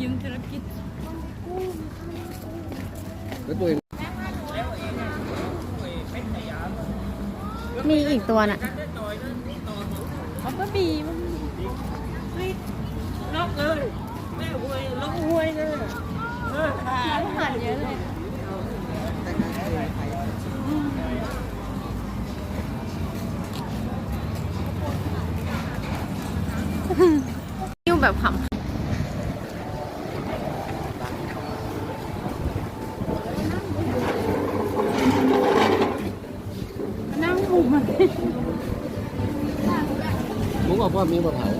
ยิ้มธุรกิจแล้วตัวเองมีอีกตัวน่ะเขาก็บีมันล็อกเลยแม่หวยล็อกหวยเลยเออหันเยอะเลยยิ้วแบบขำนั่งถูกมันผมบอกว่ามีมะพร้าว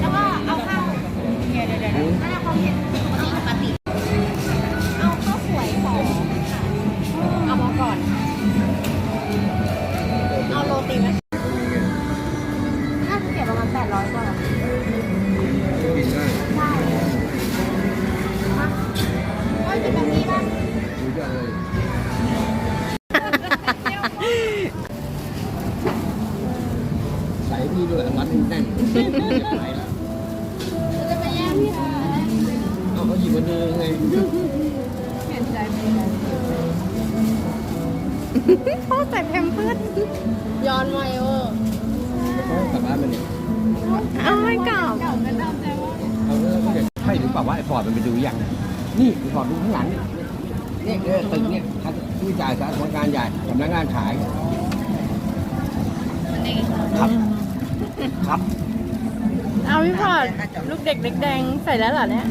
แล้วก็เอาข้าวเดี๋ยวเดี๋ยวเดี๋ยวอืมแล้วเราความเผ็ดปกติปกติ วยวัดแน่นๆไหลละจะไปแย่งพี่เธอเอาเขาหยิบมาดูไงเห็นใจไปเลยพ่อใส่แพมเพิร์ดย้อนไวเวอร์เขากลับบ้านมาเนี่ยเอาไม่กลับเอาแล้วก็เด็กให้หรือเปล่าว่าไอ้ฟอร์ดมันไปดูยังนี่ไอ้ฟอร์ดดูข้างหลังเนี่ยเนี่ยเนี่ยตึกเนี่ยค่าที่จ่ายสาธารณการใหญ่สำนักงานขายครับ ครับ เอาพี่พอดลูกเด็กเล็กแดงใส่แล้วเหรอเนี่ย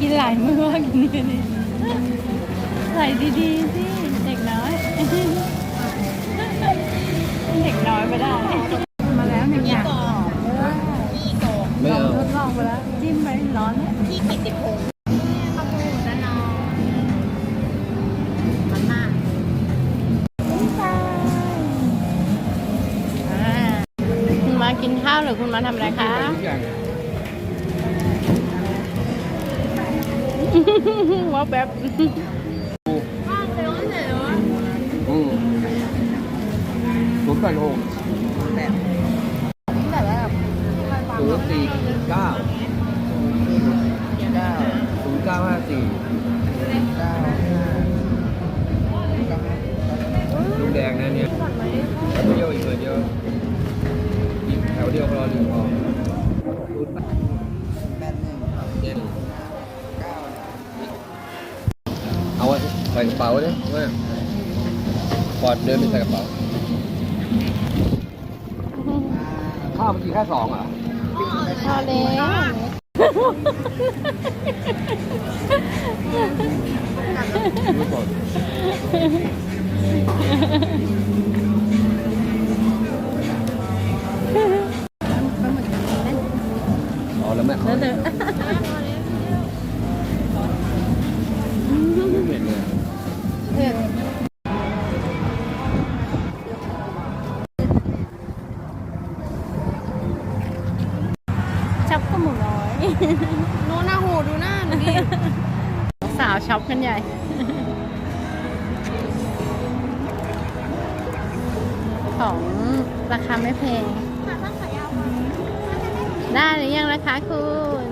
กินหลายมื้อว่ากินนี่นี่ใส่ดีๆสิเด็กน้อย เด็กน้อยไม่ได้ากินข้าวหรือคุณมาทำอะไรคะทุกอย่างว่าแบบมากเลยว่าเหรออืมศูนย์แปดหกแต่ว่าแบบศูนย์สี่เก้าศูนย์เก้าห้าสี่ เอาไว้ใส่กระเป๋าเนี่ยว่าปอดเดินไปใส่กระเป๋า ข้าวเมื่อกี้แค่สองเหรอพอแล้วรู้ก่อน อ๋อแล้วแม่เขาแล้วเดี๋ยวไม่เหม็นเลยช็อปก็หมูน้อยโน้นหน้าหูดูหน้าหนูดิสาวช็อปกันใหญ่ของราคาไม่แพง ขาสั้นขายาว ได้หรือยังล่ะคะคุณ